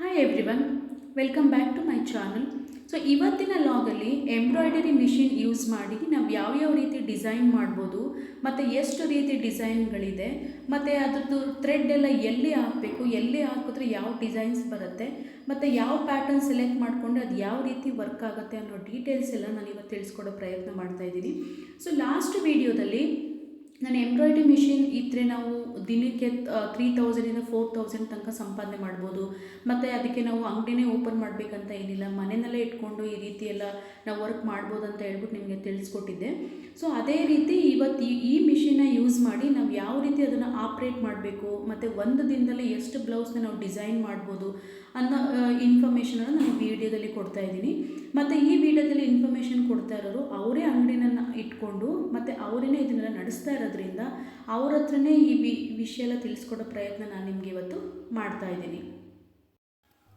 Hi everyone welcome back to my channel so ಇವತ್ತಿನ ಲಾಗಲ್ಲಿ embroidery machine use ಮಾಡಿ ನಾವು ಯಾವ್ಯಾವ ರೀತಿ ಡಿಸೈನ್ ಮಾಡ್ಬೋದು, ಮತ್ತು ಎಷ್ಟು ರೀತಿ ಡಿಸೈನ್ಗಳಿದೆ ಮತ್ತು ಅದ್ರದ್ದು ಥ್ರೆಡ್ ಎಲ್ಲ ಎಲ್ಲಿ ಹಾಕಬೇಕು, ಎಲ್ಲಿ ಹಾಕಿದ್ರೆ ಯಾವ ಡಿಸೈನ್ಸ್ ಬರುತ್ತೆ, ಮತ್ತು ಯಾವ ಪ್ಯಾಟರ್ನ್ ಸೆಲೆಕ್ಟ್ ಮಾಡಿಕೊಂಡು ಅದು ಯಾವ ರೀತಿ ವರ್ಕ್ ಆಗುತ್ತೆ ಅನ್ನೋ ಡೀಟೇಲ್ಸ್ ಎಲ್ಲ ನಾನು ಇವತ್ತು ತಿಳಿಸ್ಕೊಡೋ ಪ್ರಯತ್ನ ಮಾಡ್ತಾ ಇದ್ದೀನಿ. ಸೊ ಲಾಸ್ಟ್ ವಿಡಿಯೋದಲ್ಲಿ ನಾನು ಎಂಬ್ರಾಯ್ಡ್ರಿ ಮಿಷಿನ್ ಇದ್ದರೆ ನಾವು ದಿನಕ್ಕೆ ತ್ರೀ ತೌಸಂಡಿಂದ ಫೋರ್ ತೌಸಂಡ್ ತನಕ ಸಂಪಾದನೆ ಮಾಡ್ಬೋದು. ಮತ್ತು ಅದಕ್ಕೆ ನಾವು ಅಂಗಡಿನೇ ಓಪನ್ ಮಾಡಬೇಕಂತ ಏನಿಲ್ಲ. ಮನೆಯಲ್ಲೇ ಇಟ್ಕೊಂಡು ಈ ರೀತಿ ಎಲ್ಲ ನಾವು ವರ್ಕ್ ಮಾಡ್ಬೋದು ಅಂತ ಹೇಳ್ಬಿಟ್ಟು ನಿಮಗೆ ತಿಳಿಸ್ಕೊಟ್ಟಿದ್ದೆ. ಸೊ ಅದೇ ರೀತಿ ಇವತ್ತು ಈ ಈ ಮಿಷಿನ್ನ ಯೂಸ್ ಮಾಡಿ ನಾವು ಯಾವ ರೀತಿ ಅದನ್ನು ಆಪ್ರೇಟ್ ಮಾಡಬೇಕು, ಮತ್ತು ಒಂದು ದಿನದಲ್ಲಿ ಎಷ್ಟು ಬ್ಲೌಸ್ನ ನಾವು ಡಿಸೈನ್ ಮಾಡ್ಬೋದು ಅನ್ನೋ ಇನ್ಫಾರ್ಮೇಷನನ್ನು ನಾನು ವಿಡಿಯೋದಲ್ಲಿ ಕೊಡ್ತಾ ಇದ್ದೀನಿ. ಮತ್ತು ಈ ವಿಡಿಯೋದಲ್ಲಿ ಇನ್ಫಾರ್ಮೇಷನ್ ಕೊಡ್ತಾ ಇರೋರು ಅವರೇ ಅಂಗಡಿನ ಇಟ್ಕೊಂಡು, ಮತ್ತು ಅವರೇ ಇದನ್ನೆಲ್ಲ ನಡೆಸ್ತಾ ಇರೋದ್ರಿಂದ ಅವ್ರ ಹತ್ರನೇ ಈ ವಿ, ವಿಷಯ ಎಲ್ಲ ತಿಳಿಸ್ಕೊಡೋ ಪ್ರಯತ್ನ ನಾನು ನಿಮಗೆ ಇವತ್ತು ಮಾಡ್ತಾ ಇದ್ದೀನಿ.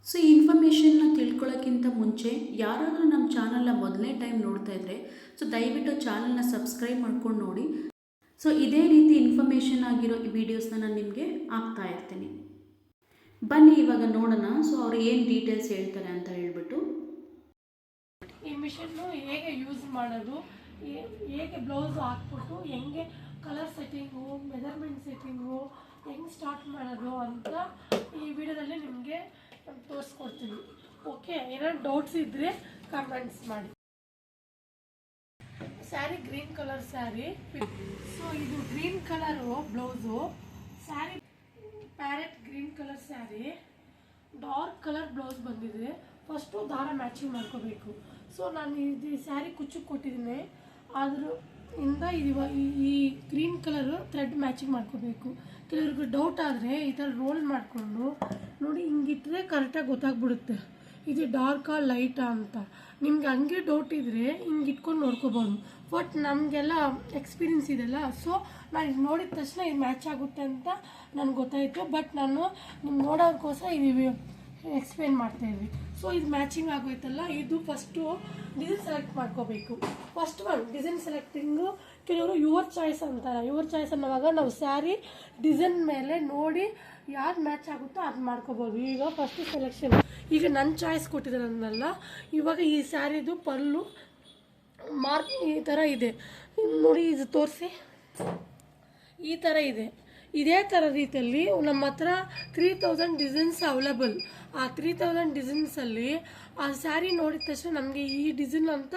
ಸೊ ಈ ಇನ್ಫಾರ್ಮೇಷನ್ನ ತಿಳ್ಕೊಳ್ಳೋಕ್ಕಿಂತ ಮುಂಚೆ ಯಾರಾದರೂ ನಮ್ಮ ಚಾನಲ್ನ ಮೊದಲನೇ ಟೈಮ್ ನೋಡ್ತಾ ಇದ್ದರೆ ಸೊ ದಯವಿಟ್ಟು ಚಾನಲ್ನ ಸಬ್ಸ್ಕ್ರೈಬ್ ಮಾಡ್ಕೊಂಡು ನೋಡಿ. ಸೊ ಇದೇ ರೀತಿ ಇನ್ಫಾರ್ಮೇಷನ್ ಆಗಿರೋ ವಿಡಿಯೋಸ್ನ ನಾನು ನಿಮಗೆ ಇರ್ತೀನಿ ಬನ್ನಿ ಇವಾಗ ನೋಡೋಣ. ಸೊ ಅವ್ರು ಏನು ಡೀಟೇಲ್ಸ್ ಹೇಳ್ತಾರೆ ಅಂತ ಹೇಳ್ಬಿಟ್ಟು. ಈ ಮಿಷನ್ನು ಹೇಗೆ ಯೂಸ್ ಮಾಡೋದು ಹೇಗೆ ಬ್ಲೌಸ್ ಹಾಕ್ಬಿಟ್ಟು, ಹೆಂಗೆ ಕಲರ್ ಸೆಟ್ಟಿಂಗು ಮೆಜರ್ಮೆಂಟ್ ಸೆಟ್ಟಿಂಗು ಹೆಂಗೆ ಸ್ಟಾರ್ಟ್ ಮಾಡೋದು ಅಂತ ಈ ವಿಡಿಯೋದಲ್ಲಿ ನಿಮಗೆ ತೋರಿಸ್ಕೊಡ್ತೀನಿ. ಓಕೆ ಏನಾದ್ರು ಡೌಟ್ಸ್ ಇದ್ದರೆ ಕಮೆಂಟ್ಸ್ ಮಾಡಿ. Saree green colour saree so ಇದು green colour blouse saree parrot green colour saree, dark colour blouse ಬಂದಿದೆ. ಫಸ್ಟು ದಾರ ಮ್ಯಾಚಿಂಗ್ ಮಾಡ್ಕೋಬೇಕು. ಸೊ ನಾನು ಇದು ಸ್ಯಾರಿ ಕುಚ್ಚಕ್ಕೆ ಕೊಟ್ಟಿದ್ದೀನಿ. ಆದರೂ ಇಂದ ಇದು ಈ- ಈ ಗ್ರೀನ್ ಕಲರು ಥ್ರೆಡ್ ಮ್ಯಾಚಿಂಗ್ ಮಾಡ್ಕೋಬೇಕು. ಕೆಲವ್ರಿಗೆ ಡೌಟ್ ಆದರೆ ಈ ಥರ ರೋಲ್ ಮಾಡಿಕೊಂಡು ನೋಡಿ ಹಿಂಗಿಟ್ಟರೆ ಕರೆಕ್ಟಾಗಿ ಗೊತ್ತಾಗ್ಬಿಡುತ್ತೆ. ಇದು ಡಾರ್ಕಾ ಲೈಟಾ ಅಂತ. ನಿಮ್ಗೆ ಹಂಗೆ ಡೌಟ್ ಇದ್ದರೆ ಹಿಂಗೆ ಇಟ್ಕೊಂಡು ನೋಡ್ಕೋಬೋದು. ಬಟ್ ನಮಗೆಲ್ಲ ಎಕ್ಸ್ಪೀರಿಯನ್ಸ್ ಇದೆಲ್ಲ. ಸೊ ನಾನು ಇದು ನೋಡಿದ ತಕ್ಷಣ ಇದು ಮ್ಯಾಚ್ ಆಗುತ್ತೆ ಅಂತ ನನಗೆ ಗೊತ್ತಾಯಿತು. ಬಟ್ ನಾನು ನಿಮ್ಗೆ ನೋಡೋದಕ್ಕೋಸ್ಕರ ಇದು ಎಕ್ಸ್ಪ್ಲೇನ್ ಮಾಡ್ತಾ ಇದ್ವಿ. ಸೊ ಇದು ಮ್ಯಾಚಿಂಗ್ ಆಗೋಯ್ತಲ್ಲ, ಇದು ಫಸ್ಟು ಡಿಸೈನ್ ಸೆಲೆಕ್ಟ್ ಮಾಡ್ಕೋಬೇಕು. ಫಸ್ಟ್ ಒನ್ ಡಿಸೈನ್ ಸೆಲೆಕ್ಟಿಂಗು ಕೆಲವರು ಯುವರ್ ಚಾಯ್ಸ್ ಅಂತಾರೆ. ಯುವರ್ ಚಾಯ್ಸ್ ಅನ್ನೋವಾಗ ನಾವು ಸ್ಯಾರಿ ಡಿಸೈನ್ ಮೇಲೆ ನೋಡಿ ಯಾರು ಮ್ಯಾಚ್ ಆಗುತ್ತೋ ಅದು ಮಾಡ್ಕೋಬೋದು. ಈಗ ಫಸ್ಟು ಸೆಲೆಕ್ಷನ್ ಈಗ ನನ್ನ ಚಾಯ್ಸ್ ಕೊಟ್ಟಿದ್ದಾರಲ್ಲ ಇವಾಗ ಈ ಸ್ಯಾರಿದು ಪಲ್ಲು ಮಾರ್ಕ್ ಈ ಥರ ಇದೆ. ನೋಡಿ ಇದು ತೋರಿಸಿ. ಈ ಥರ ಇದೆ. ಇದೇ ಥರ ರೀತಿಯಲ್ಲಿ ನಮ್ಮ ಹತ್ರ ತ್ರೀ ತೌಸಂಡ್ ಡಿಸೈನ್ಸ್ ಅವೈಲೇಬಲ್ ಆ ತ್ರೀ ತೌಸಂಡ್ ಡಿಸೈನ್ಸಲ್ಲಿ ಆ ಸ್ಯಾರಿ ನೋಡಿದ ತಕ್ಷಣ ನಮಗೆ ಈ ಡಿಸೈನ್ ಅಂತ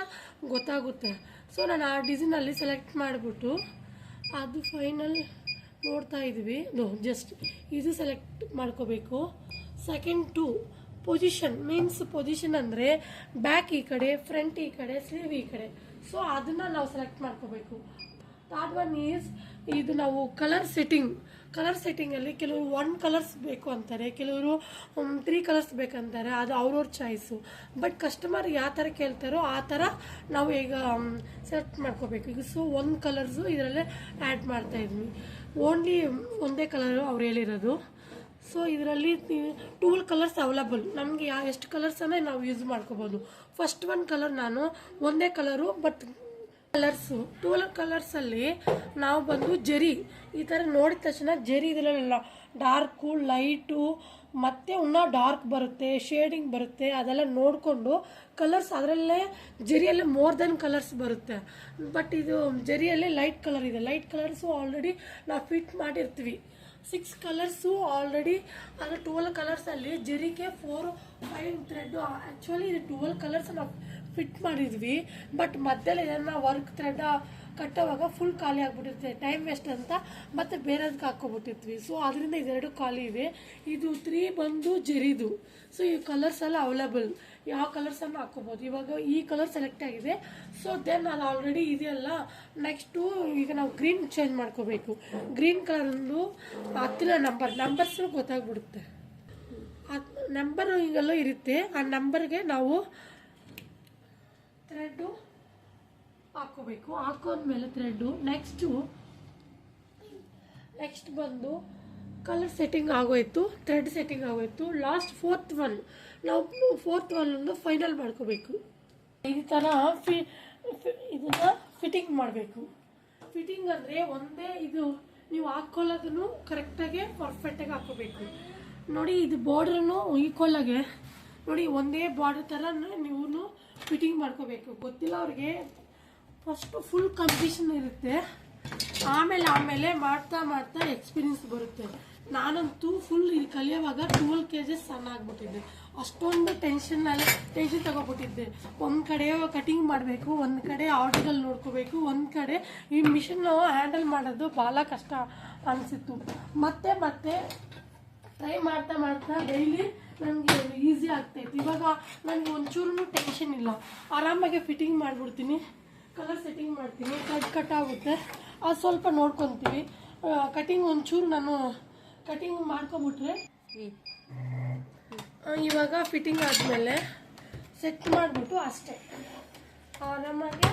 ಗೊತ್ತಾಗುತ್ತೆ. ಸೊ ನಾನು ಆ ಡಿಸೈನಲ್ಲಿ ಸೆಲೆಕ್ಟ್ ಮಾಡಿಬಿಟ್ಟು ಅದು ಫೈನಲ್ ನೋಡ್ತಾ ಇದ್ವಿ. ಜಸ್ಟ್ ಇದು ಸೆಲೆಕ್ಟ್ ಮಾಡ್ಕೋಬೇಕು. Second to position means position ಅಂದರೆ ಬ್ಯಾಕ್ ಈ ಕಡೆ ಫ್ರಂಟ್ ಈ ಕಡೆ ಸ್ಲೀವ್ ಈ ಕಡೆ. ಸೊ ಅದನ್ನು ನಾವು ಸೆಲೆಕ್ಟ್ ಮಾಡ್ಕೋಬೇಕು. ಥರ್ಡ್ ಒನ್ ಈಸ್ ಇದು ನಾವು ಕಲರ್ ಸೆಟ್ಟಿಂಗ್ ಕಲರ್ ಸೆಟ್ಟಿಂಗಲ್ಲಿ ಕೆಲವರು ಒನ್ ಕಲರ್ಸ್ ಬೇಕು ಅಂತಾರೆ, ಕೆಲವರು ತ್ರೀ ಕಲರ್ಸ್ ಬೇಕಂತಾರೆ, ಅದು ಅವ್ರವ್ರ ಚಾಯ್ಸು ಬಟ್ ಕಸ್ಟಮರ್ ಯಾವ ಥರ ಕೇಳ್ತಾರೋ ಆ ಥರ ನಾವು ಈಗ ಸೆಲೆಕ್ಟ್ ಮಾಡ್ಕೋಬೇಕು. ಈಗ ಸೊ ಒಂದು ಕಲರ್ಸು ಇದರಲ್ಲೇ ಆ್ಯಡ್ ಮಾಡ್ತಾ ಇದ್ವಿ. ಓನ್ಲಿ ಒಂದೇ ಕಲರು ಅವ್ರು ಹೇಳಿರೋದು. ಸೊ ಇದರಲ್ಲಿ ಟೂಲ್ ಕಲರ್ಸ್ ಅವೈಲಬಲ್ ನಮಗೆ ಯಾವ ಎಷ್ಟು ಕಲರ್ಸನ್ನು ನಾವು ಯೂಸ್ ಮಾಡ್ಕೋಬೋದು. ಫಸ್ಟ್ ಒನ್ ಕಲರ್ ನಾನು ಒಂದೇ ಕಲರು ಬಟ್ ಕಲರ್ಸು ಟೂಲ್ ಕಲರ್ಸಲ್ಲಿ ನಾವು ಬಂದು ಜರಿ, ಈ ಥರ ನೋಡಿದ ತಕ್ಷಣ ಜರಿ ಇದರಲ್ಲ ಡಾರ್ಕು ಲೈಟು ಮತ್ತೆ ಇನ್ನೂ ಡಾರ್ಕ್ ಬರುತ್ತೆ ಶೇಡಿಂಗ್ ಬರುತ್ತೆ, ಅದೆಲ್ಲ ನೋಡಿಕೊಂಡು ಕಲರ್ಸ್ ಅದರಲ್ಲೇ ಜರಿಯಲ್ಲೇ ಮೋರ್ ದೆನ್ ಕಲರ್ಸ್ ಬರುತ್ತೆ. ಬಟ್ ಇದು ಜರಿಯಲ್ಲೇ ಲೈಟ್ ಕಲರ್ ಇದೆ. ಲೈಟ್ ಕಲರ್ಸು ಆಲ್ರೆಡಿ ನಾವು ಫಿಟ್ ಮಾಡಿರ್ತೀವಿ. ಸಿಕ್ಸ್ ಕಲರ್ಸು ಆಲ್ರೆಡಿ ಅದು ಟ್ವೆಲ್ ಕಲರ್ಸಲ್ಲಿ ಜರಿಗೆ ಫೋರ್ ಫೈವ್ ಥ್ರೆಡ್ ಆ್ಯಕ್ಚುಲಿ ಇದು ಟ್ವೆಲ್ ಕಲರ್ಸ್ ನಾವು ಫಿಟ್ ಮಾಡಿದ್ವಿ. ಬಟ್ ಮಧ್ಯದಲ್ಲಿ ಏನನ್ನ ವರ್ಕ್ ಥ್ರೆಡ್ ಕಟ್ಟೋವಾಗ ಫುಲ್ ಖಾಲಿ ಆಗಿಬಿಟ್ಟಿರ್ತದೆ ಟೈಮ್ ವೇಸ್ಟ್ ಅಂತ ಮತ್ತೆ ಬೇರೆದಕ್ಕೆ ಹಾಕ್ಕೊಬಿಟ್ಟಿರ್ತೀವಿ ಸೊ ಅದರಿಂದ ಇದೆರಡು ಖಾಲಿ ಇವೆ. ಇದು ತ್ರೀ ಬಂದು ಜರಿದು. ಸೊ ಈ ಕಲರ್ಸ್ ಎಲ್ಲ ಅವೈಲೇಬಲ್ ಯಾವ ಕಲರ್ಸನ್ನು ಹಾಕ್ಕೋಬೋದು? ಇವಾಗ ಈ ಕಲರ್ ಸೆಲೆಕ್ಟ್ ಆಗಿದೆ. ಸೊ ದೆನ್ ಅದು ಆಲ್ರೆಡಿ ಇದೆಯಲ್ಲ. ನೆಕ್ಸ್ಟು ಈಗ ನಾವು ಗ್ರೀನ್ ಚೇಂಜ್ ಮಾಡ್ಕೋಬೇಕು. ಗ್ರೀನ್ ಕಲರಂದು ಹತ್ತಿರ ನಂಬರ್ ನಂಬರ್ಸ್ ಗೊತ್ತಾಗ್ಬಿಡುತ್ತೆ. ಆ ನಂಬರ್ ಹಿಂಗೆಲ್ಲ ಇರುತ್ತೆ. ಆ ನಂಬರ್ಗೆ ನಾವು ಥ್ರೆಡ್ಡು ಹಾಕೋಬೇಕು ಹಾಕೊಂಡ್ಮೇಲೆ ಥ್ರೆಡ್ಡು. ನೆಕ್ಸ್ಟು ನೆಕ್ಸ್ಟ್ ಬಂದು ಕಲರ್ ಸೆಟ್ಟಿಂಗ್ ಆಗೋಯ್ತು ಥ್ರೆಡ್ ಸೆಟ್ಟಿಂಗ್ ಆಗೋಯ್ತು. ಲಾಸ್ಟ್ ಫೋರ್ತ್ ಒನ್ ನಾವು ಫೋರ್ತ್ ಒನ್ ಒಂದು ಫೈನಲ್ ಮಾಡ್ಕೋಬೇಕು. ಈ ಥರ ಫಿ ಇದನ್ನು ಫಿಟ್ಟಿಂಗ್ ಮಾಡಬೇಕು. ಫಿಟ್ಟಿಂಗ್ ಅಂದರೆ ಒಂದೇ ಇದು, ನೀವು ಹಾಕ್ಕೊಳ್ಳೋದನ್ನು ಕರೆಕ್ಟಾಗಿ ಪರ್ಫೆಕ್ಟಾಗಿ ಹಾಕ್ಕೋಬೇಕು. ನೋಡಿ, ಇದು ಬಾರ್ಡ್ರನ್ನು ಆಗಿ ನೋಡಿ, ಒಂದೇ ಬಾರ್ಡರ್ ಥರ ನೀವು ಫಿಟ್ಟಿಂಗ್ ಮಾಡ್ಕೋಬೇಕು. ಗೊತ್ತಿಲ್ಲ ಅವ್ರಿಗೆ. ಫಸ್ಟು ಫುಲ್ ಕಂಪಿಟೇಷನ್ ಇರುತ್ತೆ. ಆಮೇಲೆ ಆಮೇಲೆ ಮಾಡ್ತಾ ಮಾಡ್ತಾ ಎಕ್ಸ್ಪೀರಿಯನ್ಸ್ ಬರುತ್ತೆ. ನಾನಂತೂ ಫುಲ್ ಇಲ್ಲಿ ಕಲಿಯೋವಾಗ ಟ್ವೆಲ್ ಕೆ ಜಿ ಸಣ್ಣ ಆಗ್ಬಿಟ್ಟಿದ್ದೆ. ಅಷ್ಟೊಂದು ಟೆನ್ಷನ್ ಟೆನ್ಷನ್ ತಗೋಬಿಟ್ಟಿದ್ದೆ. ಒಂದು ಕಡೆ ಕಟಿಂಗ್ ಮಾಡಬೇಕು, ಒಂದು ಕಡೆ ಆರ್ಟಿಕಲ್ ನೋಡ್ಕೋಬೇಕು, ಒಂದು ಕಡೆ ಈ ಮಿಷನ್ ಹ್ಯಾಂಡಲ್ ಮಾಡೋದು ಭಾಳ ಕಷ್ಟ ಅನಿಸಿತ್ತು. ಮತ್ತೆ ಮತ್ತೆ ಟ್ರೈ ಮಾಡ್ತಾ ಮಾಡ್ತಾ ಡೈಲಿ ನನಗೆ ಈಸಿ ಆಗ್ತಾಯಿತ್ತು ಇವಾಗ ನನಗೆ ಒಂಚೂರು ಟೆನ್ಷನ್ ಇಲ್ಲ. ಆರಾಮಾಗಿ ಫಿಟ್ಟಿಂಗ್ ಮಾಡಿಬಿಡ್ತೀನಿ. ಕಲರ್ ಸೆಟ್ಟಿಂಗ್ ಮಾಡ್ತೀನಿ. ಕಟ್ ಕಟ್ ಆಗುತ್ತೆ. ಅದು ಸ್ವಲ್ಪ ನೋಡ್ಕೊತೀವಿ. ಕಟಿಂಗ್ ಒಂಚೂರು ನಾನು ಕಟಿಂಗ್ ಮಾಡ್ಕೊಬಿಟ್ರೆ ಇವಾಗ ಫಿಟ್ಟಿಂಗ್ ಆದಮೇಲೆ ಸೆಟ್ ಮಾಡಿಬಿಟ್ಟು ಅಷ್ಟೇ. ಆರಾಮಾಗಿ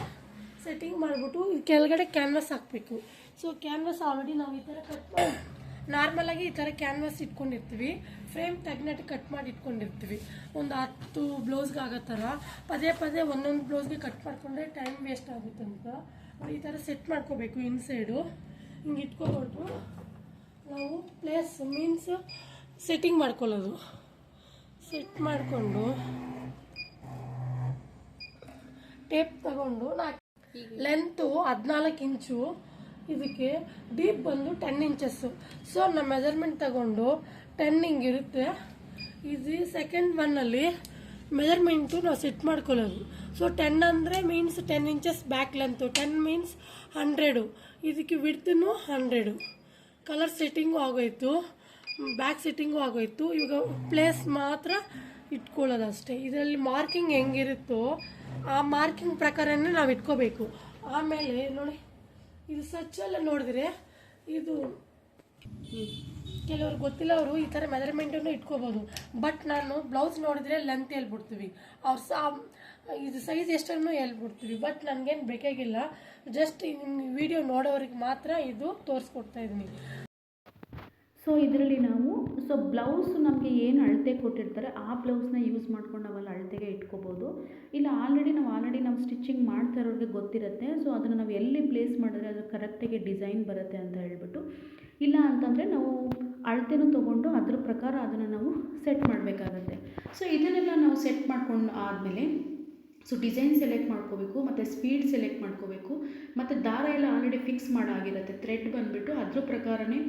ಸೆಟ್ಟಿಂಗ್ ಮಾಡಿಬಿಟ್ಟು ಕೆಳಗಡೆ ಕ್ಯಾನ್ವಾಸ್ ಹಾಕಬೇಕು. ಸೊ ಕ್ಯಾನ್ವಾಸ್ ಆಲ್ರೆಡಿ ನಾವು ಈ ಥರ ಕಟ್ ನಾರ್ಮಲಾಗಿ ಈ ಥರ ಕ್ಯಾನ್ವಾಸ್ ಇಟ್ಕೊಂಡಿರ್ತೀವಿ. ಫ್ರೇಮ್ ತೆಗ್ನಟ್ಟು ಕಟ್ ಮಾಡಿ ಇಟ್ಕೊಂಡಿರ್ತೀವಿ. ಒಂದು ಹತ್ತು ಬ್ಲೌಸ್ಗೆ ಆಗೋ ಥರ ಪದೇ ಪದೇ ಒಂದೊಂದು ಬ್ಲೌಸ್ಗೆ ಕಟ್ ಮಾಡಿಕೊಂಡ್ರೆ ಟೈಮ್ ವೇಸ್ಟ್ ಆಗುತ್ತೆ ಅಂತ. ಈ ಥರ ಸೆಟ್ ಮಾಡ್ಕೋಬೇಕು ಇನ್ಸೈಡು ಹಿಂಗೆ ಇಟ್ಕೊಬಿಟ್ಟು ನಾವು ಪ್ಲೇಸ್ ಮೀನ್ಸ್ ಸೆಟ್ಟಿಂಗ್ ಮಾಡ್ಕೊಳ್ಳೋದು. ಸೆಟ್ ಮಾಡಿಕೊಂಡು ಟೇಪ್ ತಗೊಂಡು ನಾಲ್ಕು ಲೆಂತು ಹದಿನಾಲ್ಕು ಇಂಚು ಇದಕ್ಕೆ ಡೀಪ್ ಬಂದು ಟೆನ್ ಇಂಚಸ್ಸು ಸೊ ನಮ್ಮ ಮೆಜರ್ಮೆಂಟ್ ತಗೊಂಡು ಟೆನ್ ಹಿಂಗಿರುತ್ತೆ ಇದು ಸೆಕೆಂಡ್ ಒನ್ನಲ್ಲಿ ಮೆಜರ್ಮೆಂಟು ನಾವು ಸೆಟ್ ಮಾಡ್ಕೊಳ್ಳೋದು. ಸೊ ಟೆನ್ ಅಂದರೆ means ten inches back length ten means hundred ಇದಕ್ಕೆ ವಿಡ್ತೂ ಹಂಡ್ರೆಡು ಕಲರ್ ಸೆಟ್ಟಿಂಗು ಆಗೋಯ್ತು. ಬ್ಯಾಕ್ ಸೆಟ್ಟಿಂಗು ಆಗೋಯ್ತು. ಇವಾಗ ಪ್ಲೇಸ್ ಮಾತ್ರ ಇಟ್ಕೊಳ್ಳೋದು ಅಷ್ಟೇ. ಇದರಲ್ಲಿ ಮಾರ್ಕಿಂಗ್ ಹೆಂಗಿರುತ್ತೋ ಆ ಮಾರ್ಕಿಂಗ್ ಪ್ರಕಾರನೇ ನಾವು ಇಟ್ಕೋಬೇಕು. ಆಮೇಲೆ ನೋಡಿ, ಇದು ಸಚ್ಚೆಲ್ಲ ನೋಡಿದ್ರೆ ಇದು ಕೆಲವ್ರು ಗೊತ್ತಿಲ್ಲ ಅವರು ಈ ಥರ ಮೆಜರ್ಮೆಂಟನ್ನು ಇಟ್ಕೋಬೋದು. ಬಟ್ ನಾನು ಬ್ಲೌಸ್ ನೋಡಿದ್ರೆ ಲೆಂತ್ ಹೇಳ್ಬಿಡ್ತೀವಿ. ಅವ್ರು ಸಾ ಇದು ಸೈಜ್ ಎಷ್ಟನ್ನು ಹೇಳ್ಬಿಡ್ತೀವಿ. ಬಟ್ ನನಗೇನು ಬೇಕಾಗಿಲ್ಲ. ಜಸ್ಟ್ ವಿಡಿಯೋ ನೋಡೋರಿಗೆ ಮಾತ್ರ ಇದು ತೋರಿಸ್ಕೊಡ್ತಾ ಇದ್ದೀನಿ. ಸೊ ಇದರಲ್ಲಿ ನಾವು ಸೊ ಬ್ಲೌಸ್ ನಮಗೆ ಏನು ಅಳತೆ ಕೊಟ್ಟಿರ್ತಾರೆ, ಆ ಬ್ಲೌಸ್ನ ಯೂಸ್ ಮಾಡ್ಕೊಂಡು ನಾವಲ್ಲಿ ಅಳತೆಗೆ ಇಟ್ಕೋಬೋದು. ಇಲ್ಲ ಆಲ್ರೆಡಿ ನಾವು ಆಲ್ರೆಡಿ ನಾವು ಸ್ಟಿಚಿಂಗ್ ಮಾಡ್ತಾ ಇರೋರಿಗೆ ಗೊತ್ತಿರುತ್ತೆ. ಸೊ ಅದನ್ನು ನಾವು ಎಲ್ಲಿ ಪ್ಲೇಸ್ ಮಾಡಿದ್ರೆ ಅದು ಕರೆಕ್ಟಾಗಿ ಡಿಸೈನ್ ಬರುತ್ತೆ ಅಂತ ಹೇಳ್ಬಿಟ್ಟು. ಇಲ್ಲ ಅಂತಂದರೆ ನಾವು ಅಳತೆನೂ ತೊಗೊಂಡು ಅದ್ರ ಪ್ರಕಾರ ಅದನ್ನು ನಾವು ಸೆಟ್ ಮಾಡಬೇಕಾಗತ್ತೆ. ಸೊ ಇದನ್ನೆಲ್ಲ ನಾವು ಸೆಟ್ ಮಾಡ್ಕೊಂಡು ಆದಮೇಲೆ ಸೊ ಡಿಸೈನ್ ಸೆಲೆಕ್ಟ್ ಮಾಡ್ಕೋಬೇಕು, ಮತ್ತು ಸ್ಪೀಡ್ ಸೆಲೆಕ್ಟ್ ಮಾಡ್ಕೋಬೇಕು, ಮತ್ತು ದಾರ ಎಲ್ಲ ಆಲ್ರೆಡಿ ಫಿಕ್ಸ್ ಮಾಡಾಗಿರುತ್ತೆ. ಥ್ರೆಡ್ ಬಂದುಬಿಟ್ಟು ಅದ್ರ ಪ್ರಕಾರನೇ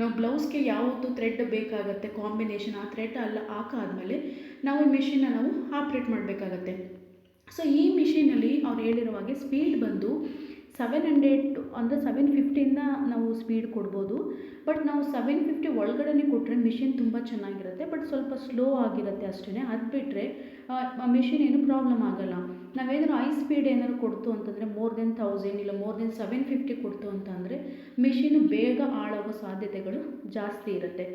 ನಾವು ಬ್ಲೌಸ್ಗೆ ಯಾವುದು ಥ್ರೆಡ್ ಬೇಕಾಗುತ್ತೆ ಕಾಂಬಿನೇಷನ್ ಆ ಥ್ರೆಡ್ ಅಲ್ಲ ಹಾಕಾದ್ಮೇಲೆ ನಾವು ಈ ಮಿಷಿನ್ನ ನಾವು ಆಪ್ರೇಟ್ ಮಾಡಬೇಕಾಗತ್ತೆ. ಸೊ ಈ ಮಿಷಿನಲ್ಲಿ ಅವ್ರು ಹೇಳಿರೋ ಹಾಗೆ ಸ್ಪೀಡ್ ಬಂದು ಸೆವೆನ್ ಹಂಡ್ರೆಡ್ ಅಂದರೆ ಸೆವೆನ್ ಫಿಫ್ಟಿಯಿಂದ ನಾವು ಸ್ಪೀಡ್ ಕೊಡ್ಬೋದು. ಬಟ್ ನಾವು ಸೆವೆನ್ ಫಿಫ್ಟಿ ಒಳಗಡೆ ಕೊಟ್ಟರೆ ಮಿಷಿನ್ ತುಂಬ ಚೆನ್ನಾಗಿರುತ್ತೆ. ಬಟ್ ಸ್ವಲ್ಪ ಸ್ಲೋ ಆಗಿರುತ್ತೆ ಅಷ್ಟೇ ಅದು ಬಿಟ್ಟರೆ ಮಿಷಿನ್ ಏನು ಪ್ರಾಬ್ಲಮ್ ಆಗಲ್ಲ. ನಾವೇನಾದ್ರು ಹೈ ಸ್ಪೀಡ್ ಏನಾದ್ರು ಕೊಡ್ತು ಅಂತಂದರೆ ಮೋರ್ ದೆನ್ ತೌಸಂಡ್ ಇಲ್ಲ ಮೋರ್ ದೆನ್ ಸೆವೆನ್ ಫಿಫ್ಟಿ ಕೊಡ್ತು ಅಂತಂದರೆ ಮಿಷಿನ್ ಬೇಗ ಹಾಳಾಗೋ ಸಾಧ್ಯತೆಗಳು ಜಾಸ್ತಿ ಇರುತ್ತೆ.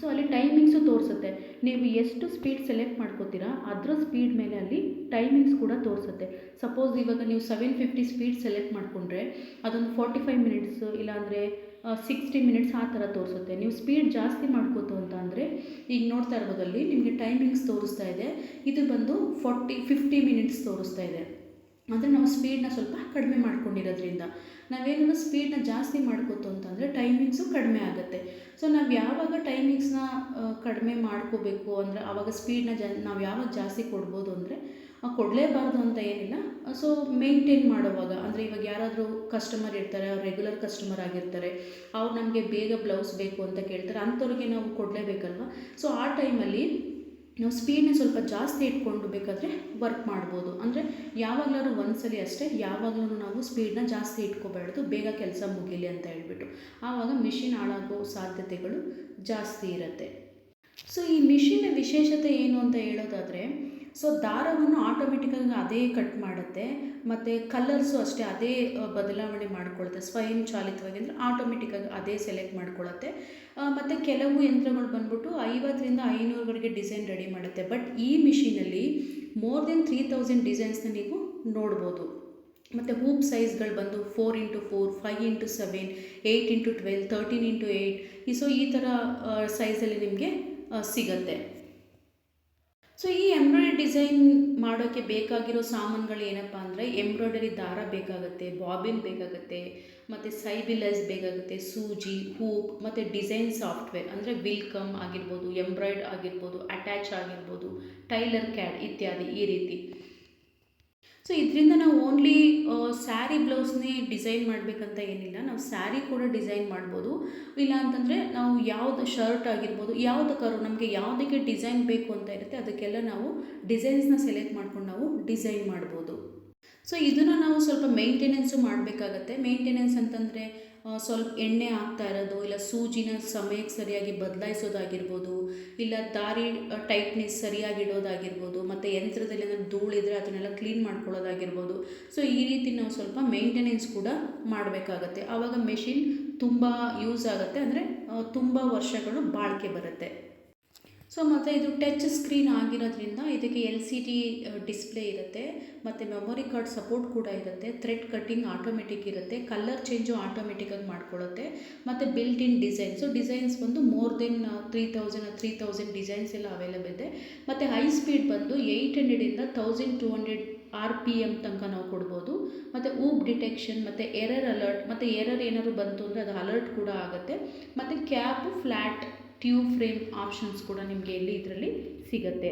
ಸೊ ಅಲ್ಲಿ ಟೈಮಿಂಗ್ಸು ತೋರಿಸುತ್ತೆ. ನೀವು ಎಷ್ಟು ಸ್ಪೀಡ್ ಸೆಲೆಕ್ಟ್ ಮಾಡ್ಕೋತೀರಾ, ಅದರ ಸ್ಪೀಡ್ ಮೇಲೆ ಅಲ್ಲಿ ಟೈಮಿಂಗ್ಸ್ ಕೂಡ ತೋರಿಸುತ್ತೆ. ಸಪೋಸ್ ಇವಾಗ ನೀವು ಸೆವೆನ್ ಫಿಫ್ಟಿ ಸ್ಪೀಡ್ ಸೆಲೆಕ್ಟ್ ಮಾಡಿಕೊಂಡ್ರೆ, ಅದೊಂದು ಫಾರ್ಟಿ ಫೈವ್ ಮಿನಿಟ್ಸ್ ಇಲ್ಲಾಂದರೆ ಸಿಕ್ಸ್ಟಿ ಮಿನಿಟ್ಸ್ ಆ ಥರ ತೋರಿಸುತ್ತೆ. ನೀವು ಸ್ಪೀಡ್ ಜಾಸ್ತಿ ಮಾಡ್ಕೋತು ಅಂತ ಅಂದರೆ, ಈಗ ನೋಡ್ತಾ ಇರ್ಬೋದಲ್ಲಿ ನಿಮಗೆ ಟೈಮಿಂಗ್ಸ್ ತೋರಿಸ್ತಾ ಇದೆ. ಇದು ಬಂದು ಫಾರ್ಟಿ ಫಿಫ್ಟಿ ಮಿನಿಟ್ಸ್ ತೋರಿಸ್ತಾ ಇದೆ. ಅಂದರೆ ನಾವು ಸ್ಪೀಡನ್ನ ಸ್ವಲ್ಪ ಕಡಿಮೆ ಮಾಡ್ಕೊಂಡಿರೋದ್ರಿಂದ ನಾವೇನಾದ್ರು ಸ್ಪೀಡ್ನ ಜಾಸ್ತಿ ಮಾಡ್ಕೋತು ಅಂತಂದರೆ ಟೈಮಿಂಗ್ಸು ಕಡಿಮೆ ಆಗುತ್ತೆ. ಸೊ ನಾವು ಯಾವಾಗ ಟೈಮಿಂಗ್ಸ್ನ ಕಡಿಮೆ ಮಾಡ್ಕೋಬೇಕು ಅಂದರೆ ಆವಾಗ ಸ್ಪೀಡ್ನ ಜಾ, ನಾವು ಯಾವಾಗ ಜಾಸ್ತಿ ಕೊಡ್ಬೋದು ಅಂದರೆ ಕೊಡಲೇಬಾರ್ದು ಅಂತ ಏನಿಲ್ಲ. ಸೊ ಮೇಂಟೈನ್ ಮಾಡೋವಾಗ ಅಂದರೆ ಇವಾಗ ಯಾರಾದರೂ ಕಸ್ಟಮರ್ ಇರ್ತಾರೆ, ಅವ್ರು ರೆಗ್ಯುಲರ್ ಕಸ್ಟಮರ್ ಆಗಿರ್ತಾರೆ, ಅವ್ರು ನಮಗೆ ಬೇಗ ಬ್ಲೌಸ್ ಬೇಕು ಅಂತ ಕೇಳ್ತಾರೆ, ಅಂಥವ್ರಿಗೆ ನಾವು ಕೊಡಲೇಬೇಕಲ್ವ? ಸೊ ಆ ಟೈಮಲ್ಲಿ ನಾವು ಸ್ಪೀಡ್ನ ಸ್ವಲ್ಪ ಜಾಸ್ತಿ ಇಟ್ಕೊಂಡು ಬೇಕಾದರೆ ವರ್ಕ್ ಮಾಡ್ಬೋದು. ಅಂದರೆ ಯಾವಾಗಲಾದ್ರೂ ಒಂದ್ಸಲಿ ಅಷ್ಟೇ ಯಾವಾಗಲೂ ನಾವು ಸ್ಪೀಡ್ನ ಜಾಸ್ತಿ ಇಟ್ಕೋಬಾರ್ದು, ಬೇಗ ಕೆಲಸ ಮುಗೀಲಿ ಅಂತ ಹೇಳ್ಬಿಟ್ಟು. ಆವಾಗ ಮಿಷಿನ್ ಹಾಳಾಗೋ ಸಾಧ್ಯತೆಗಳು ಜಾಸ್ತಿ ಇರುತ್ತೆ. ಸೊ ಈ ಮಿಷಿನ್ನ ವಿಶೇಷತೆ ಏನು ಅಂತ ಹೇಳೋದಾದರೆ ಸೊ ದಾರವನ್ನು ಆಟೋಮೆಟಿಕಾಗಿ ಅದೇ ಕಟ್ ಮಾಡುತ್ತೆ, ಮತ್ತು ಕಲರ್ಸು ಅಷ್ಟೇ ಅದೇ ಬದಲಾವಣೆ ಮಾಡಿಕೊಳ್ಳುತ್ತೆ ಸ್ವಯಂ ಚಾಲಿತವಾಗಿ ಅಂದರೆ ಆಟೋಮೆಟಿಕ್ಕಾಗಿ ಅದೇ ಸೆಲೆಕ್ಟ್ ಮಾಡ್ಕೊಳ್ಳುತ್ತೆ ಮತ್ತು ಕೆಲವು ಯಂತ್ರಗಳು ಬಂದ್ಬಿಟ್ಟು ಐವತ್ತರಿಂದ ಐನೂರವರೆಗೆ ಡಿಸೈನ್ ರೆಡಿ ಮಾಡುತ್ತೆ. ಬಟ್ ಈ ಮಿಷಿನಲ್ಲಿ ಮೋರ್ ದೆನ್ ತ್ರೀ ತೌಸಂಡ್ ಡಿಸೈನ್ಸ್ನ ನೀವು ನೋಡ್ಬೋದು. ಮತ್ತು ಹೂಪ್ ಸೈಜ್ಗಳು ಬಂದು four into four five into seven eight into twelve thirteen into eight ಈ ಸೊ ಈ ಥರ ಸೈಜಲ್ಲಿ ನಿಮಗೆ ಸಿಗತ್ತೆ. ಸೊ ಈ ಎಂಬ್ರಾಯ್ಡರಿ ಡಿಸೈನ್ ಮಾಡೋಕ್ಕೆ ಬೇಕಾಗಿರೋ ಸಾಮಾನುಗಳು ಏನಪ್ಪ ಅಂದರೆ ಎಂಬ್ರಾಯ್ಡರಿ ದಾರ ಬೇಕಾಗುತ್ತೆ ಬಾಬಿನ್ ಬೇಕಾಗುತ್ತೆ, ಮತ್ತು ಸೈಬಿಲೈಸ್ ಬೇಕಾಗುತ್ತೆ, ಸೂಜಿ ಹೂಪ್ ಮತ್ತು ಡಿಸೈನ್ ಸಾಫ್ಟ್ವೇರ್ ಅಂದರೆ ವಿಲ್ಕಮ್ ಆಗಿರ್ಬೋದು ಎಂಬ್ರಾಯ್ಡ್ ಆಗಿರ್ಬೋದು ಅಟ್ಯಾಚ್ ಆಗಿರ್ಬೋದು ಟೈಲರ್ ಕ್ಯಾಡ್ ಇತ್ಯಾದಿ ಈ ರೀತಿ. ಸೊ ಇದರಿಂದ ನಾವು ಓನ್ಲಿ ಸ್ಯಾರಿ ಬ್ಲೌಸ್ನೇ ಡಿಸೈನ್ ಮಾಡಬೇಕಂತ ಏನಿಲ್ಲ. ನಾವು ಸ್ಯಾರಿ ಕೂಡ ಡಿಸೈನ್ ಮಾಡ್ಬೋದು. ಇಲ್ಲ ಅಂತಂದರೆ ನಾವು ಯಾವುದು ಶರ್ಟ್ ಆಗಿರ್ಬೋದು, ಯಾವುದು ಕರು ನಮಗೆ ಯಾವುದಕ್ಕೆ ಡಿಸೈನ್ ಬೇಕು ಅಂತ ಇರುತ್ತೆ, ಅದಕ್ಕೆಲ್ಲ ನಾವು ಡಿಸೈನ್ಸ್ನ ಸೆಲೆಕ್ಟ್ ಮಾಡ್ಕೊಂಡು ನಾವು ಡಿಸೈನ್ ಮಾಡ್ಬೋದು. ಸೊ ಇದನ್ನು ನಾವು ಸ್ವಲ್ಪ ಮೇಂಟೆನೆನ್ಸು ಮಾಡಬೇಕಾಗತ್ತೆ. ಮೇಂಟೆನೆನ್ಸ್ ಅಂತಂದರೆ ಸ್ವಲ್ಪ ಎಣ್ಣೆ ಹಾಕ್ತಾ ಇರೋದು, ಇಲ್ಲ ಸೂಜಿನ ಸಮಯಕ್ಕೆ ಸರಿಯಾಗಿ ಬದಲಾಯಿಸೋದಾಗಿರ್ಬೋದು, ಇಲ್ಲ ದಾರಿ ಟೈಟ್ನೆಸ್ ಸರಿಯಾಗಿ ಇಡೋದಾಗಿರ್ಬೋದು ಮತ್ತು ಯಂತ್ರದಲ್ಲಿ ಏನಾದ್ರು ಧೂಳಿದ್ರೆ ಅದನ್ನೆಲ್ಲ ಕ್ಲೀನ್ ಮಾಡ್ಕೊಳ್ಳೋದಾಗಿರ್ಬೋದು. ಸೊ ಈ ರೀತಿ ನಾವು ಸ್ವಲ್ಪ ಮೇಂಟೆನೆನ್ಸ್ ಕೂಡ ಮಾಡಬೇಕಾಗತ್ತೆ. ಆವಾಗ ಮೆಷಿನ್ ತುಂಬ ಯೂಸ್ ಆಗುತ್ತೆ, ಅಂದರೆ ತುಂಬ ವರ್ಷಗಳು ಬಾಳಿಕೆ ಬರುತ್ತೆ. ಸೊ ಮತ್ತು ಇದು ಟಚ್ ಸ್ಕ್ರೀನ್ ಆಗಿರೋದ್ರಿಂದ ಇದಕ್ಕೆ ಎಲ್ ಸಿ ಡಿ ಡಿಸ್ಪ್ಲೇ ಇರುತ್ತೆ. ಮತ್ತು ಮೆಮೊರಿ ಕಾರ್ಡ್ ಸಪೋರ್ಟ್ ಕೂಡ ಇರುತ್ತೆ. ಥ್ರೆಡ್ ಕಟ್ಟಿಂಗ್ ಆಟೋಮೆಟಿಕ್ ಇರುತ್ತೆ. ಕಲರ್ ಚೇಂಜು ಆಟೋಮೆಟಿಕ್ಕಾಗಿ ಮಾಡ್ಕೊಳ್ಳುತ್ತೆ ಮತ್ತು built in design so designs ಬಂದು more than three thousand three thousand designs ಎಲ್ಲ ಅವೈಲೇಬಲ್ ಇದೆ. ಮತ್ತು ಹೈ ಸ್ಪೀಡ್ ಬಂದು eight ಹಂಡ್ರೆಡಿಂದ thousand two hundred R P M ತನಕ ನಾವು ಕೊಡ್ಬೋದು. ಮತ್ತು ಊಬ್ ಡಿಟೆಕ್ಷನ್, ಮತ್ತು ಎರರ್ ಅಲರ್ಟ್, ಮತ್ತು ಎರರ್ ಏನಾದರೂ ಬಂತು ಅಂದರೆ ಅದು ಅಲರ್ಟ್ ಕೂಡ ಆಗುತ್ತೆ. ಮತ್ತು cap flat tube frame options ಕೂಡ ನಿಮಗೆ ಇಲ್ಲಿ ಇದರಲ್ಲಿ ಸಿಗುತ್ತೆ.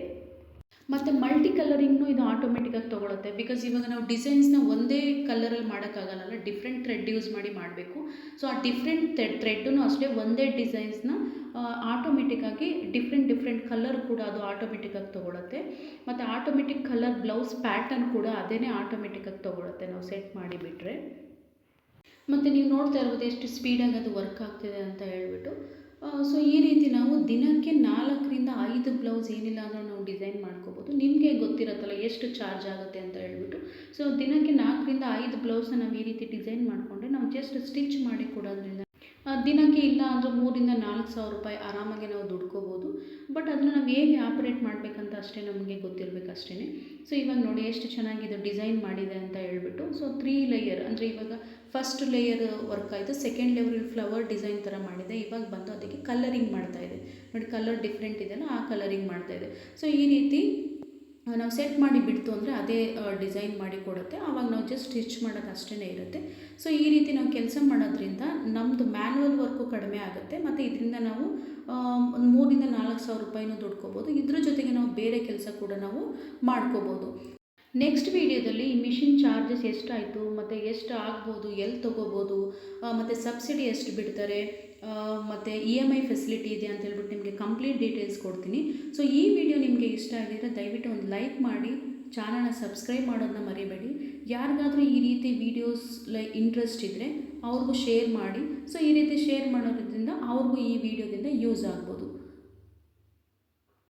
ಮತ್ತು ಮಲ್ಟಿ ಕಲರಿಂಗ್ನು ಇದು ಆಟೋಮೆಟಿಕಾಗಿ ತೊಗೊಳುತ್ತೆ. ಬಿಕಾಸ್ ಇವಾಗ ನಾವು ಡಿಸೈನ್ಸ್ನ ಒಂದೇ ಕಲರಲ್ಲಿ ಮಾಡೋಕ್ಕಾಗಲ್ಲ ಡಿಫ್ರೆಂಟ್ ಥ್ರೆಡ್ ಯೂಸ್ ಮಾಡಿ ಮಾಡಬೇಕು. ಸೊ ಆ ಡಿಫ್ರೆಂಟ್ ಥ್ರೆಡ್ ಥ್ರೆಡ್ಡೂ ಅಷ್ಟೇ ಒಂದೇ ಡಿಸೈನ್ಸ್ನ ಆಟೋಮೆಟಿಕ್ಕಾಗಿ ಡಿಫ್ರೆಂಟ್ ಡಿಫ್ರೆಂಟ್ ಕಲರ್ ಕೂಡ ಅದು ಆಟೋಮೆಟಿಕಾಗಿ ತೊಗೊಳುತ್ತೆ. ಮತ್ತು ಆಟೋಮೆಟಿಕ್ ಕಲರ್ ಬ್ಲೌಸ್ ಪ್ಯಾಟರ್ನ್ ಕೂಡ ಅದೇ ಆಟೋಮೆಟಿಕಾಗಿ ತೊಗೊಳುತ್ತೆ ನಾವು ಸೆಟ್ ಮಾಡಿಬಿಟ್ರೆ ಮತ್ತು ನೀವು ನೋಡ್ತಾ ಇರ್ಬೋದು ಎಷ್ಟು ಸ್ಪೀಡಾಗಿ ಅದು ವರ್ಕ್ ಆಗ್ತಿದೆ ಅಂತ ಹೇಳ್ಬಿಟ್ಟು. ಸೊ ಈ ರೀತಿ ನಾವು ದಿನಕ್ಕೆ ನಾಲ್ಕರಿಂದ ಐದು ಬ್ಲೌಸ್ ಏನಿಲ್ಲ ಅಂದರೂ ನಾವು ಡಿಸೈನ್ ಮಾಡ್ಕೋಬೋದು. ನಿಮಗೆ ಗೊತ್ತಿರುತ್ತಲ್ಲ ಎಷ್ಟು ಚಾರ್ಜ್ ಆಗುತ್ತೆ ಅಂತ ಹೇಳ್ಬಿಟ್ಟು. ಸೊ ದಿನಕ್ಕೆ ನಾಲ್ಕರಿಂದ ಐದು ಬ್ಲೌಸನ್ನ ನಾವು ಈ ರೀತಿ ಡಿಸೈನ್ ಮಾಡಿಕೊಂಡ್ರೆ ನಾವು ಜಸ್ಟ್ ಸ್ಟಿಚ್ ಮಾಡಿ ಕೊಡೋದ್ರಿಂದ ದಿನಕ್ಕೆ ಇಲ್ಲ ಅಂದರೆ ಮೂರಿಂದ ನಾಲ್ಕು ಸಾವಿರ ರೂಪಾಯಿ ಆರಾಮಾಗಿ ನಾವು ದುಡ್ಕೋಬೋದು. ಬಟ್ ಅದನ್ನು ನಾವು ಹೇಗೆ ಆಪ್ರೇಟ್ ಮಾಡಬೇಕಂತ ಅಷ್ಟೇ ನಮಗೆ ಗೊತ್ತಿರಬೇಕು ಅಷ್ಟೇ ಸೊ ಇವಾಗ ನೋಡಿ ಎಷ್ಟು ಚೆನ್ನಾಗಿ ಇದು ಡಿಸೈನ್ ಮಾಡಿದೆ ಅಂತ ಹೇಳ್ಬಿಟ್ಟು ಸೊ ತ್ರೀ ಲೇಯರ್ ಅಂದರೆ ಇವಾಗ ಫಸ್ಟ್ ಲೇಯರ್ ವರ್ಕ್ ಆಯಿತು ಸೆಕೆಂಡ್ ಲೇಯರ್ ಫ್ಲವರ್ ಡಿಸೈನ್ ಥರ ಮಾಡಿದೆ. ಇವಾಗ ಬಂದು ಅದಕ್ಕೆ ಕಲರಿಂಗ್ ಮಾಡ್ತಾ ಇದೆ. ನೋಡಿ ಕಲರ್ ಡಿಫ್ರೆಂಟ್ ಇದೆಯಲ್ಲ, ಆ ಕಲರಿಂಗ್ ಮಾಡ್ತಾ ಇದೆ. ಸೊ ಈ ರೀತಿ ನಾವು ಸೆಟ್ ಮಾಡಿ ಬಿಡ್ತು ಅಂದರೆ ಅದೇ ಡಿಸೈನ್ ಮಾಡಿ ಕೊಡುತ್ತೆ. ಆವಾಗ ನಾವು ಜಸ್ಟ್ ಸ್ಟಿಚ್ ಮಾಡೋದು ಅಷ್ಟೇ ಇರುತ್ತೆ. ಸೊ ಈ ರೀತಿ ನಾವು ಕೆಲಸ ಮಾಡೋದ್ರಿಂದ ನಮ್ಮದು ಮ್ಯಾನ್ಯಲ್ ವರ್ಕು ಕಡಿಮೆ ಆಗುತ್ತೆ. ಮತ್ತು ಇದರಿಂದ ನಾವು ಒಂದು ಮೂರಿಂದ ನಾಲ್ಕು ಸಾವಿರ ರೂಪಾಯಿನೂ ದುಡ್ಕೋಬೋದು. ಇದ್ರ ಜೊತೆಗೆ ನಾವು ಬೇರೆ ಕೆಲಸ ಕೂಡ ನಾವು ಮಾಡ್ಕೋಬೋದು. ನೆಕ್ಸ್ಟ್ ವಿಡಿಯೋದಲ್ಲಿ ಈ ಮಿಷಿನ್ ಚಾರ್ಜಸ್ ಎಷ್ಟಾಯಿತು, ಮತ್ತು ಎಷ್ಟು ಆಗ್ಬೋದು ಎಲ್ಲಿ ತೊಗೋಬೋದು ಮತ್ತು ಸಬ್ಸಿಡಿ ಎಷ್ಟು ಬಿಡ್ತಾರೆ ಮತ್ತು ಇ ಎಂ ಐ ಫೆಸಿಲಿಟಿ ಇದೆ ಅಂತ ಹೇಳ್ಬಿಟ್ಟು ನಿಮಗೆ ಕಂಪ್ಲೀಟ್ ಡೀಟೇಲ್ಸ್ ಕೊಡ್ತೀನಿ. ಸೊ ಈ ವಿಡಿಯೋ ನಿಮಗೆ ಇಷ್ಟ ಆಗಿದ್ರೆ ದಯವಿಟ್ಟು ಒಂದು ಲೈಕ್ ಮಾಡಿ ಚಾನಲ್ನ ಸಬ್ಸ್ಕ್ರೈಬ್ ಮಾಡೋದನ್ನ ಮರಿಬೇಡಿ. ಯಾರಿಗಾದರೂ ಈ ರೀತಿ ವೀಡಿಯೋಸ್ ಲೈ ಇಂಟ್ರೆಸ್ಟ್ ಇದ್ದರೆ ಅವ್ರಿಗೂ ಶೇರ್ ಮಾಡಿ. ಸೊ ಈ ರೀತಿ ಶೇರ್ ಮಾಡೋದ್ರಿಂದ ಅವ್ರಿಗೂ ಈ ವಿಡಿಯೋದಿಂದ ಯೂಸ್ ಆಗ್ಬೋದು.